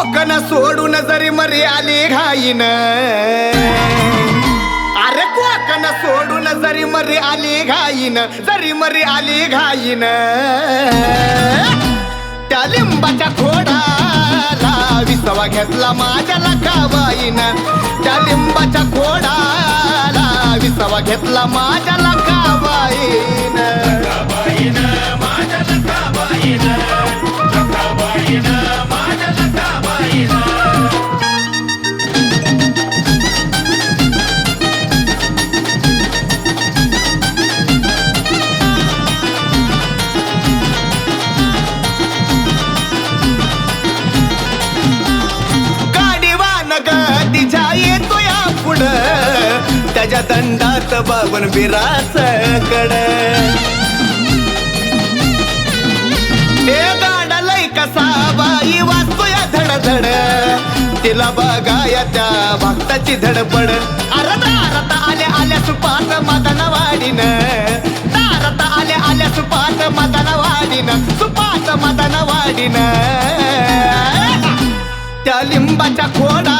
कोकण सोडून जरी मरी आली घाईन. अरे कोकण सोडून जरी मरी आली घाईन जरी मरी आली घाईन. त्या लिंबाच्या खोडाला विसवा घेतला माझ्या लकाबाईन. त्या लिंबाच्या खोडाला विसवा घेतला माझ्या लकाबाईन. तिच्या येतोया पुढं त्याच्या दंडात बाबन बिराच कड. हे गाडा कसा बाई वाचतोय धडधड. तिला बघाया त्या भक्ताची धडपड. अरे दारात आल्या आल्या सुपात मदन वाडीन दारात आल्या आल्या सुपात मदन वाडीन सुपात मदन वाडीन त्या लिंबाच्या खोडा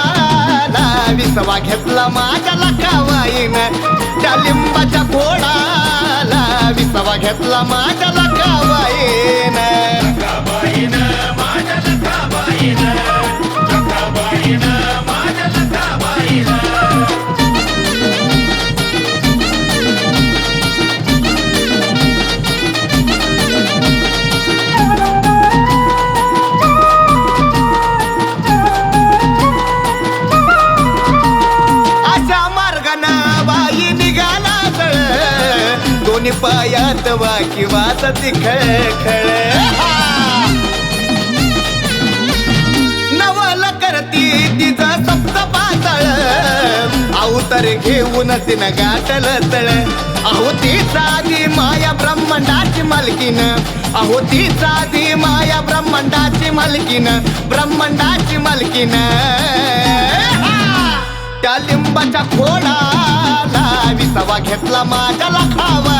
विसवा घेतला माझ्या लकावाईन. त्या लिंबाच्या खोडाला विसवा घेतला माझ्या लकावाईन. अशा दोन्ही पायात वाकी वाजती खळ नवल करती तिचा सप्त पातळ. अवतर घेऊन तिनं गाठल तळ. अहो ती साधी माया ब्रह्मांडाची मालकीन. अहो ती साधी माया ब्रह्मांडाची मालकीन. ब्रह्मांडाची मालकीन. त्या लिंबाच्या खोडाला विसवा घेतला माझ्याला खावा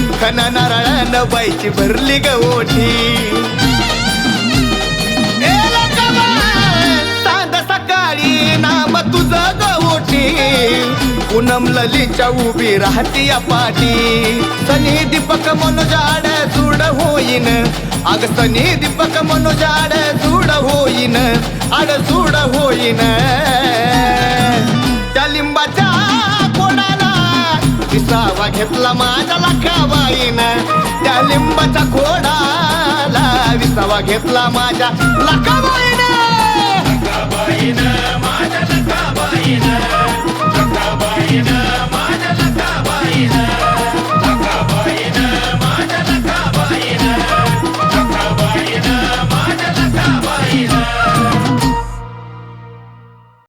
खन नारळान बाईची भरली ग ओठी लकाबा, सांद सकाळी नाम तुझं गवठी पूनम ललीच्या उभी राहती या पाठी. सनी दीपक मनोजाड जुड होईन. अग सनी दीपक मनोजाड जुड होईन. आड जुड होईन. त्या लिंबाच्या विसावा घेतला माझ्या लखाबाईन. त्या लिंबाच्या खोडाला विसावा घेतला माझ्या लखाबाईन.